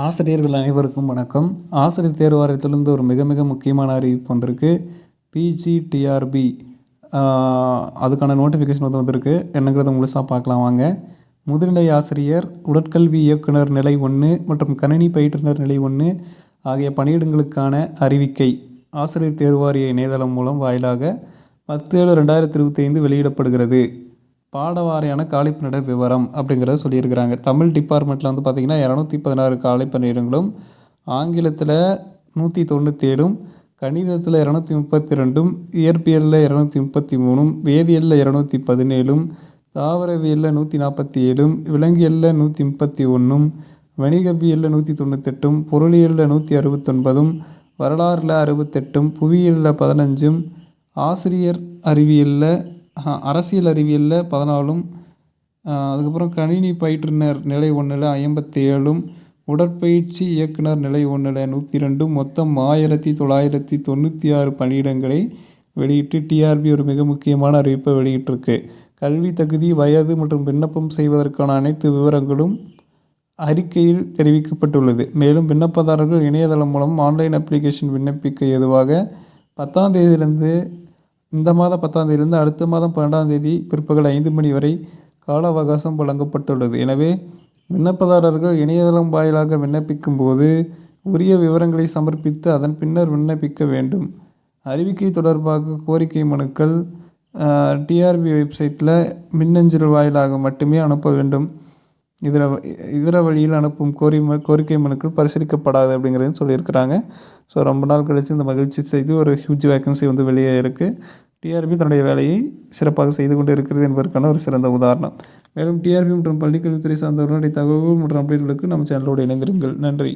ஆசிரியர்கள் அனைவருக்கும் வணக்கம். ஆசிரியர் தேர்வு வாரியத்திலிருந்து ஒரு மிக மிக முக்கியமான அறிவிப்பு வந்திருக்கு. பிஜிடிஆர்பி அதுக்கான நோட்டிஃபிகேஷன் வந்து வந்திருக்கு. என்னங்கிறத முழுசாக பார்க்கலாம் வாங்க. முதுநிலை ஆசிரியர் உடற்கல்வி இயக்குனர் நிலை ஒன்று மற்றும் கணினி பயிற்றுனர் நிலை ஒன்று ஆகிய பணியிடங்களுக்கான அறிவிக்கை ஆசிரியர் தேர்வாரிய இணையதளம் மூலம் வாயிலாக பத்து ஏழு ரெண்டாயிரத்தி இருபத்தி ஐந்து வெளியிடப்படுகிறது. பாடவாரியான காலிப்பணியிட விவரம் அப்படிங்கிறத சொல்லியிருக்கிறாங்க. தமிழ் டிபார்ட்மெண்ட்டில் வந்து பார்த்திங்கன்னா இரநூத்தி பதினாறு காலிப்பணியிடங்களும் ஆங்கிலத்தில் நூற்றி தொண்ணூற்றேழும் கணிதத்தில் இரநூத்தி முப்பத்தி ரெண்டும் இயற்பியலில் இரநூத்தி முப்பத்தி மூணும் வேதியியலில் இரநூத்தி பதினேழும் தாவரவியலில் நூற்றி நாற்பத்தி ஏழும் விலங்கியலில் நூற்றி முப்பத்தி ஒன்றும் வணிகவியலில் நூற்றி தொண்ணூத்தெட்டும் பொருளியலில் நூற்றி அறுபத்தொன்பதும் வரலாறில் அறுபத்தெட்டும் புவியியலில் பதினஞ்சும் ஆசிரியர் அறிவியலில் அரசியல் அறிவியலில் பதினாலும் அதுக்கப்புறம் கணினி பயிற்றுனர் நிலை ஒன்றில் ஐம்பத்தி ஏழும் உடற்பயிற்சி இயக்குனர் நிலை ஒன்றில் நூற்றி ரெண்டும் மொத்தம் ஆயிரத்தி தொள்ளாயிரத்தி தொண்ணூற்றி ஆறு பணியிடங்களை வெளியிட்டு டிஆர்பி ஒரு மிக முக்கியமான அறிவிப்பை வெளியிட்டிருக்கு. கல்வி தகுதி வயது மற்றும் விண்ணப்பம் செய்வதற்கான அனைத்து விவரங்களும் அறிக்கையில் தெரிவிக்கப்பட்டுள்ளது. மேலும் விண்ணப்பதாரர்கள் இணையதளம் மூலம் ஆன்லைன் அப்ளிகேஷன் விண்ணப்பிக்க ஏதுவாக பத்தாம் தேதியிலிருந்து இந்த மாதம் பத்தாம் தேதியிலிருந்து அடுத்த மாதம் பன்னெண்டாம் தேதி பிற்பகல் ஐந்து மணி வரை கால அவகாசம் வழங்கப்பட்டுள்ளது. எனவே விண்ணப்பதாரர்கள் இணையதளம் வாயிலாக விண்ணப்பிக்கும் போது உரிய விவரங்களை சமர்ப்பித்து அதன் பின்னர் விண்ணப்பிக்க வேண்டும். அறிவிக்கை தொடர்பாக கோரிக்கை மனுக்கள் டிஆர்பி வெப்சைட்டில் மின்னஞ்சல் வாயிலாக மட்டுமே அனுப்ப வேண்டும். இதர இதர வழியில் அனுப்பும் கோரி கோரிக்கை மனுக்கள் பரிசீலிக்கப்படாது அப்படிங்கிறதையும் சொல்லியிருக்கிறாங்க. ஸோ ரொம்ப நாள் கழித்து இந்த மகிழ்ச்சி செய்து ஒரு ஹியூஜ் வேக்கன்சி வந்து வெளியே இருக்குது டிஆர்பி தன்னுடைய வேலையை சிறப்பாக செய்து கொண்டு இருக்கிறது என்பதற்கான ஒரு சிறந்த உதாரணம். மேலும் டிஆர்பி மற்றும் பள்ளிக்கல்வித்துறை சார்ந்தவர்களுடைய தகவல்கள் மற்றும் அப்டேட்களுக்கு நம்ம சேனலோடு இணைந்திருங்கள். நன்றி.